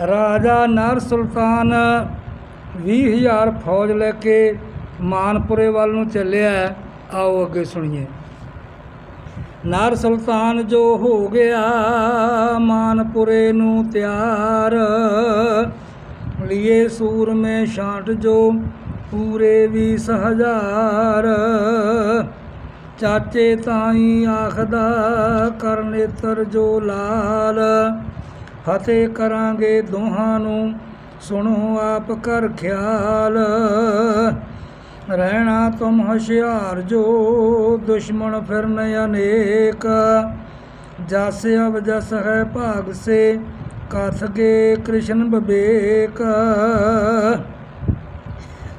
ਰਾਜਾ ਨਰ ਸੁਲਤਾਨ 20000 ਫੌਜ ਲੈ ਕੇ ਮਾਨਪੁਰੇ ਵੱਲ ਨੂੰ ਚੱਲਿਆ ਆਓ ਅੱਗੇ ਸੁਣੀਏ। ਨਰ ਸੁਲਤਾਨ ਜੋ ਹੋ ਗਿਆ, ਮਾਨਪੁਰੇ ਨੂੰ ਤਿਆਰ। ਲਿਏ ਸੂਰਮੇ ਛਾਂਟ ਜੋ, ਪੂਰੇ ਵੀਸ ਹਜ਼ਾਰ ਚਾਚੇ ਤਾਈ ਆਖਦਾ, ਕਰਨੇਤਰ ਜੋ ਲਾਲ। ਫਤਿਹ ਕਰਾਂਗੇ ਦੋਹਾਂ ਨੂੰ, ਸੁਣੋ ਆਪ ਕਰ ਖਿਆਲ। ਰਹਿਣਾ ਤੁਮ ਹੁਸ਼ਿਆਰ ਜੋ, ਦੁਸ਼ਮਣ ਫਿਰਨ ਅਨੇਕ। ਜਸ ਅਬ ਜਸ ਹੈ ਭਾਗ ਸੇ, ਕਥ ਗੇ ਕ੍ਰਿਸ਼ਨ ਬਬੇਕ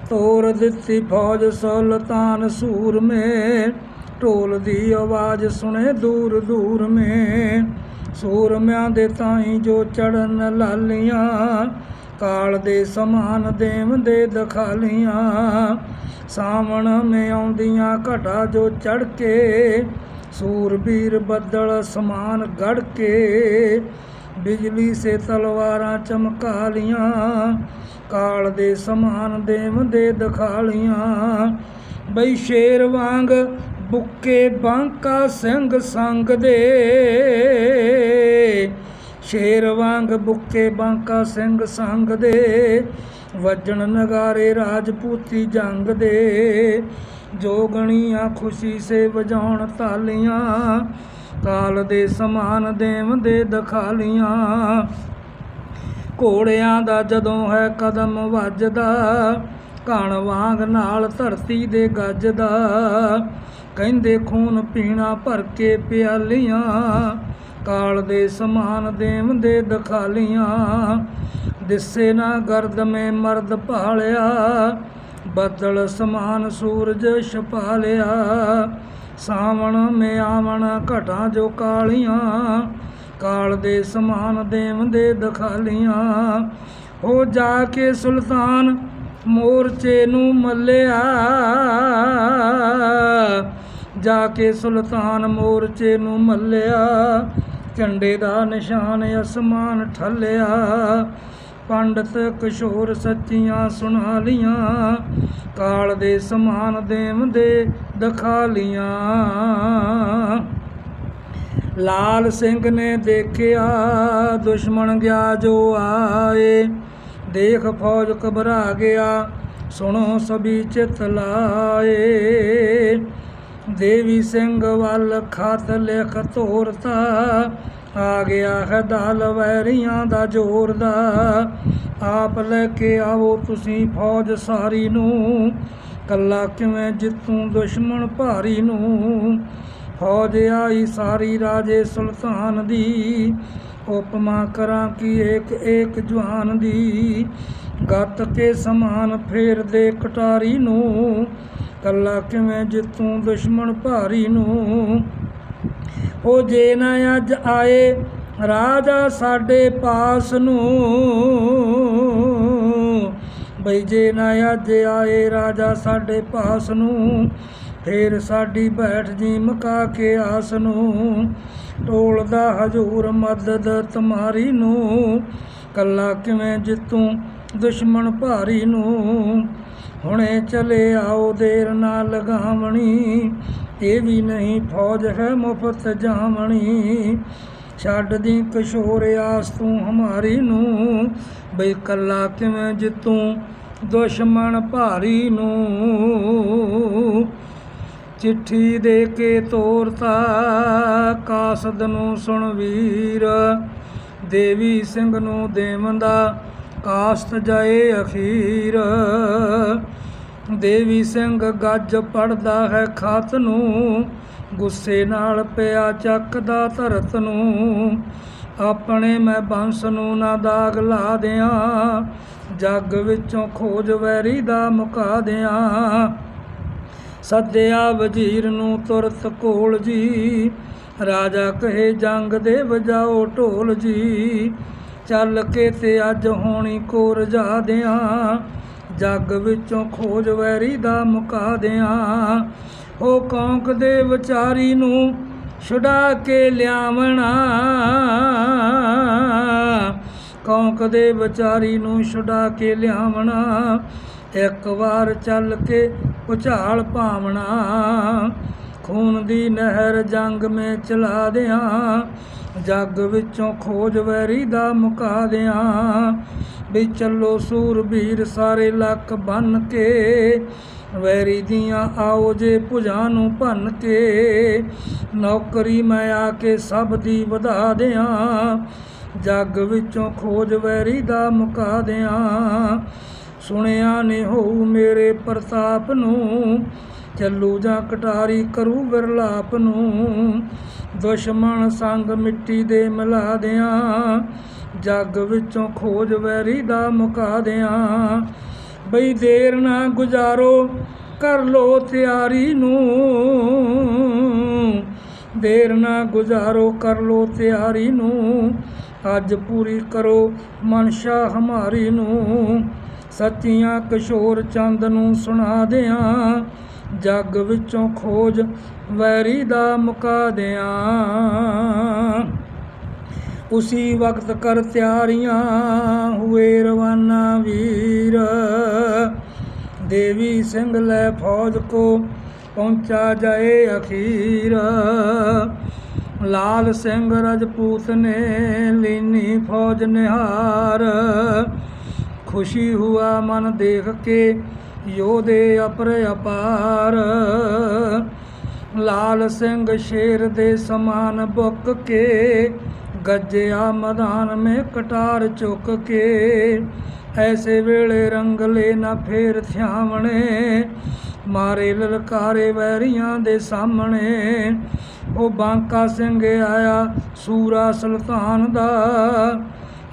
ਤੋਰ ਦਿੱਤੀ ਫੌਜ ਸੁਲਤਾਨ ਸੂਰ ਮੇ ਢੋਲ ਦੀ ਆਵਾਜ਼ ਸੁਣੇ ਦੂਰ ਦੂਰ ਮੇ। ਸੂਰਮਿਆਂ ਦੇ ਤਾਈ ਜੋ ਚੜਨ ਲਾਲੀਆਂ, ਕਾਲ ਦੇ ਸਮਾਨ ਦੇਵ ਦੇ ਦਖਾਲੀਆਂ। ਸਾਵਣ ਮੇ ਆਉਂਦੀਆਂ ਘਟਾ ਜੋ ਚੜ ਕੇ, ਸੂਰਬੀਰ ਬੱਦਲ ਸਮਾਨ ਗੜ ਕੇ। ਬਿਜਲੀ ਸੇ ਤਲਵਾਰਾਂ ਚਮਕਾ ਲੀਆਂ ਕਾਲ ਦੇ ਸਮਾਨ ਦੇਵ ਦੇ ਦਖਾਲੀਆਂ। ਬਈ ਸ਼ੇਰ ਵਾਂਗ ਬੁੱਕੇ ਬਾਂਕਾ ਸਿੰਘ ਸੰਗ ਦੇ। ਸ਼ੇਰ ਵਾਂਗ ਬੁੱਕੇ ਬਾਂਕਾ ਸਿੰਘ ਸੰਗ ਦੇ, ਵੱਜਣ ਨਗਾਰੇ ਰਾਜਪੂਤੀ ਜੰਗ ਦੇ। ਜੋਗਣੀਆਂ ਖੁਸ਼ੀ ਸੇ ਵਜਾਉਣ ਤਾਲੀਆਂ, ਕਾਲ ਦੇ ਸਮਾਨ ਦੇਵ ਦੇ ਦਖਾਲੀਆਂ। ਘੋੜਿਆਂ ਦਾ ਜਦੋਂ ਹੈ ਕਦਮ ਵੱਜਦਾ ਕਣ ਵਾਂਗ ਨਾਲ ਧਰਤੀ ਦੇ ਗੱਜਦਾ। ਕਹਿੰਦੇ ਖੂਨ ਪੀਣਾ ਭਰ ਕੇ ਪਿਆਲੀਆਂ। ਕਾਲ ਦੇ ਸਮਾਨ ਦੇਵ ਦੇ ਦਖਾਲੀਆਂ। ਦਿਸੇ ਨਾ ਗਰਦ ਮੇ ਮਰਦ ਭਾਲਿਆ। ਬਦਲ ਸਮਾਨ ਸੂਰਜ ਛਪਾਲਿਆ। ਸਾਵਣ ਮੇ ਆਵਣ ਘਟਾਂ ਜੋ ਕਾਲੀਆਂ। ਕਾਲ ਦੇ ਸਮਾਨ ਦੇਵ ਦੇ ਦਖਾਲੀਆਂ। ਹੋ ਜਾ ਕੇ ਸੁਲਤਾਨ ਮੋਰਚੇ ਨੂੰ ਮੱਲਿਆ। ਜਾ ਕੇ ਸੁਲਤਾਨ ਮੋਰਚੇ ਨੂੰ ਮੱਲਿਆ। ਝੰਡੇ ਦਾ ਨਿਸ਼ਾਨ ਅਸਮਾਨ ਠੱਲਿਆ। ਪੰਡਤ ਕਿਸ਼ੋਰ ਸੱਚੀਆਂ ਸੁਣਾ ਲੀਆਂ। ਕਾਲ ਦੇ ਸਮਾਨ ਦੇਵ ਦੇ ਦਖਾਲੀਆਂ ਲਾਲ ਸਿੰਘ ਨੇ ਦੇਖਿਆ, ਦੁਸ਼ਮਣ ਗਿਆ ਜੋ ਆਏ। ਦੇਖ ਫੌਜ ਘਬਰਾ ਗਿਆ, ਸੁਣੋ ਸਭੀ ਚਿਤ ਲਾਏ। ਦੇਵੀ ਸਿੰਘ ਵੱਲ ਖਤ ਲਿਖ ਤੋਰਤਾ, ਆ ਗਿਆ ਹੈ ਦਲ ਵੈਰੀਆਂ ਦਾ ਜ਼ੋਰ ਦਾ। ਆਪ ਲੈ ਕੇ ਆਵੋ ਤੁਸੀਂ ਫੌਜ ਸਾਰੀ ਨੂੰ, ਕੱਲਾ ਕਿਵੇਂ ਜਿੱਤੂ ਦੁਸ਼ਮਣ ਭਾਰੀ ਨੂੰ। ਫੌਜ ਆਈ ਸਾਰੀ ਰਾਜੇ ਸੁਲਤਾਨ ਦੀ, ਉਪਮਾ ਕਰਾਂ ਕਿ ਏਕ ਏਕ ਜਵਾਨ ਦੀ। ਗੱਤ ਕੇ ਸਮਾਨ ਫੇਰ ਦੇ ਕਟਾਰੀ ਨੂੰ ਕੱਲਾ ਕਿਵੇਂ ਜਿੱਤੂ ਦੁਸ਼ਮਣ ਭਾਰੀ ਨੂੰ? ਉਹ ਜੇ ਨਾ ਅੱਜ ਆਏ ਰਾਜਾ ਸਾਡੇ ਪਾਸ ਨੂੰ। ਬਈ ਜੇ ਨਾ ਅੱਜ ਆਏ ਰਾਜਾ ਸਾਡੇ ਪਾਸ ਨੂੰ, ਫੇਰ ਸਾਡੀ ਬੈਠ ਜੀ ਮਕਾ ਕੇ ਆਸ ਨੂੰ। ਟੋਲਦਾ ਹਜੂਰ ਮਦਦ ਤੁਮਾਰੀ ਨੂੰ, ਕੱਲਾ ਕਿਵੇਂ ਜਿੱਤੂ ਦੁਸ਼ਮਣ ਭਾਰੀ ਨੂੰ। ਹੁਣੇ ਚਲੇ ਆਓ ਦੇਰ ਨਾ ਲਗਾਵਣੀ। ਇਹ ਵੀ ਨਹੀਂ ਫੌਜ ਹੈ ਮੁਫਤ ਜਾਵਣੀ। ਛੱਡ ਦੀ ਕਿਸ਼ੋਰ ਆਸ ਤੂੰ ਹਮਾਰੀ ਨੂੰ। ਬਈ ਕੱਲਾ ਕਿਵੇਂ ਜਿੱਤੂ ਦੁਸ਼ਮਣ ਭਾਰੀ ਨੂੰ। ਚਿੱਠੀ ਦੇ ਕੇ ਤੋਰਤਾ ਕਾਸਦ ਨੂੰ ਸੁਣ ਵੀਰ। ਦੇਵੀ ਸਿੰਘ ਨੂੰ ਦੇਵੰਦਾ ਕਾਸਤ ਜਾਏ ਅਖੀਰ। ਦੇਵੀ ਸਿੰਘ ਗੱਜ ਪੜਦਾ ਹੈ ਖਤ ਨੂੰ, ਗੁੱਸੇ ਨਾਲ ਪਿਆ ਚੱਕਦਾ ਧਰਤ ਨੂੰ। ਆਪਣੇ ਮੈਂ ਬੰਸ ਨੂੰ ਨਾ ਦਾਗ ਲਾ ਦਿਆਂ, ਜੱਗ ਵਿੱਚੋਂ ਖੋਜ ਵੈਰੀ ਦਾ ਮੁਕਾ ਦਿਆਂ। ਸੱਦਿਆ ਵਜ਼ੀਰ ਨੂੰ ਤੁਰਤ ਕੋਲ ਜੀ, ਰਾਜਾ ਕਹੇ ਜੰਗ ਦੇ ਵਜਾਓ ਢੋਲ ਜੀ। ਚੱਲ ਕੇ ਤੇ ਅੱਜ ਹੋਣੀ ਕੋ ਰਜਾ ਦਿਆਂ ਜੱਗ ਵਿੱਚੋਂ ਖੋਜ ਵੈਰੀ ਦਾ ਮੁਕਾ ਦਿਆਂ। ਉਹ ਕੌਂਕ ਦੇ ਵਿਚਾਰੀ ਨੂੰ ਛੁਡਾ ਕੇ ਲਿਆਵਣਾ। ਕੌਂਕ ਦੇ ਵਿਚਾਰੀ ਨੂੰ ਛੁਡਾ ਕੇ ਲਿਆਵਣਾ। ਇੱਕ ਵਾਰ ਚੱਲ ਕੇ ਉਝਾਲ ਪਾਵਣਾ। ਖੂਨ ਦੀ ਨਹਿਰ ਜੰਗ ਮੇ ਚਲਾ ਦਿਆਂ। ਜੱਗ ਵਿੱਚੋਂ ਖੋਜ ਵੈਰੀ ਦਾ ਮੁਕਾ ਦਿਆਂ। ਵੀ ਚੱਲੋ ਸੂਰਬੀਰ ਸਾਰੇ ਲੱਕ ਬੰਨ ਕੇ, ਵੈਰੀ ਦੀਆਂ ਆਓ ਜੇ ਭੁਜਾਂ ਨੂੰ ਭੰਨ ਕੇ। ਨੌਕਰੀ ਮੈਂ ਆ ਕੇ ਸਭ ਦੀ ਵਧਾ ਦਿਆਂ। ਜੱਗ ਵਿੱਚੋਂ ਖੋਜ ਵੈਰੀ ਦਾ ਮੁਕਾ ਦਿਆਂ। ਸੁਣਿਆ ਨੇ ਹੋਊ ਮੇਰੇ ਪ੍ਰਤਾਪ ਨੂੰ ਚੱਲੂ ਜਾਂ ਕਟਾਰੀ ਕਰੂ ਵਿਰਲਾਪ ਨੂੰ। ਦੁਸ਼ਮਣ ਸੰਗ ਮਿੱਟੀ ਦੇ ਮਿਲਾ ਦਿਆਂ। ਜੱਗ ਵਿੱਚੋਂ ਖੋਜ ਵੈਰੀ ਦਾ ਮੁਕਾ ਦਿਆਂ। ਬਈ ਦੇਰ ਨਾ ਗੁਜ਼ਾਰੋ, ਕਰ ਲੋ ਤਿਆਰੀ ਨੂੰ। ਦੇਰ ਨਾ ਗੁਜ਼ਾਰੋ, ਕਰ ਲੋ ਤਿਆਰੀ ਨੂੰ। ਅੱਜ ਪੂਰੀ ਕਰੋ ਮਨਸ਼ਾ ਹਮਾਰੀ ਨੂੰ। ਸੱਚੀਆਂ ਕਿਸ਼ੋਰ ਚੰਦ ਨੂੰ ਸੁਣਾ ਦਿਆਂ। ਜੱਗ ਵਿੱਚੋਂ ਖੋਜ ਵੈਰੀ ਦਾ ਮੁਕਾ ਦਿਆਂ। ਉਸੀ ਵਕਤ ਕਰ ਤਿਆਰੀਆਂ ਹੋਏ ਰਵਾਨਾ ਵੀਰ। ਦੇਵੀ ਸਿੰਘ ਲੈ ਫੌਜ ਕੋ ਪਹੁੰਚਾ ਜਾਏ ਅਖੀਰ। ਲਾਲ ਸਿੰਘ ਰਜਪੂਤ ਨੇ ਲੀਨੀ ਫੌਜ ਨਿਹਾਰ। ਖੁਸ਼ੀ ਹੁਆ ਮਨ ਦੇਖ ਕੇ ਯੋਧੇ ਅਪਰ ਅਪਾਰ। ਲਾਲ ਸਿੰਘ ਸ਼ੇਰ ਦੇ ਸਮਾਨ ਬੁੱਕ ਕੇ, ਗੱਜਿਆ ਮਦਾਨ ਮੇ ਕਟਾਰ ਚੁੱਕ ਕੇ। ਐਸੇ ਵੇਲੇ ਰੰਗਲੇ ਨਾ ਫੇਰ ਥਿਆਵਣੇ, ਮਾਰੇ ਲਲਕਾਰੇ ਵੈਰੀਆਂ ਦੇ ਸਾਹਮਣੇ। ਉਹ ਬਾਂਕਾ ਸਿੰਘ ਆਇਆ ਸੂਰਾ ਸੁਲਤਾਨ ਦਾ,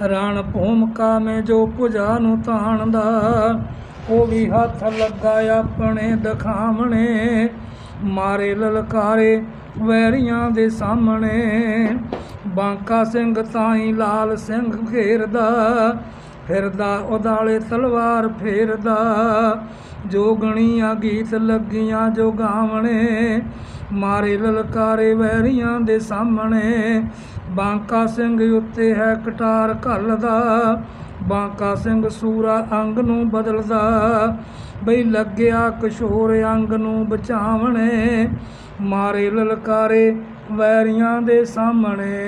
ਰਣ ਭੂਮਕਾ ਮੇ ਜੋ ਪੁਜਾ ਨੂੰ ਤਾਣ ਦਾ ਉਹ ਵੀ ਹੱਥ ਲੱਗਾ ਆਪਣੇ ਦਿਖਾਵਣੇ, ਮਾਰੇ ਲਲਕਾਰੇ ਵੈਰੀਆਂ ਦੇ ਸਾਹਮਣੇ। ਬਾਂਕਾ ਸਿੰਘ ਤਾਈ ਲਾਲ ਸਿੰਘ ਘੇਰਦਾ, ਫਿਰਦਾ ਉਦਾਲੇ ਤਲਵਾਰ ਫੇਰਦਾ। ਜੋਗਣੀਆਂ ਗੀਤ ਲੱਗੀਆਂ ਜੋ ਗਾਵਣੇ, ਮਾਰੇ ਲਲਕਾਰੇ ਵੈਰੀਆਂ ਦੇ ਸਾਹਮਣੇ। ਬਾਂਕਾ ਸਿੰਘ ਉੱਤੇ ਹੈ ਕਟਾਰ ਘੱਲਦਾ ਬਾਂਕਾ ਸਿੰਘ ਸੂਰਾ ਅੰਗ ਨੂੰ ਬਦਲਦਾ, ਬਈ ਲੱਗਿਆ ਕਿਸ਼ੋਰ ਅੰਗ ਨੂੰ ਬਚਾਵਣੇ, ਮਾਰੇ ਲਲਕਾਰੇ ਵੈਰੀਆਂ ਦੇ ਸਾਹਮਣੇ।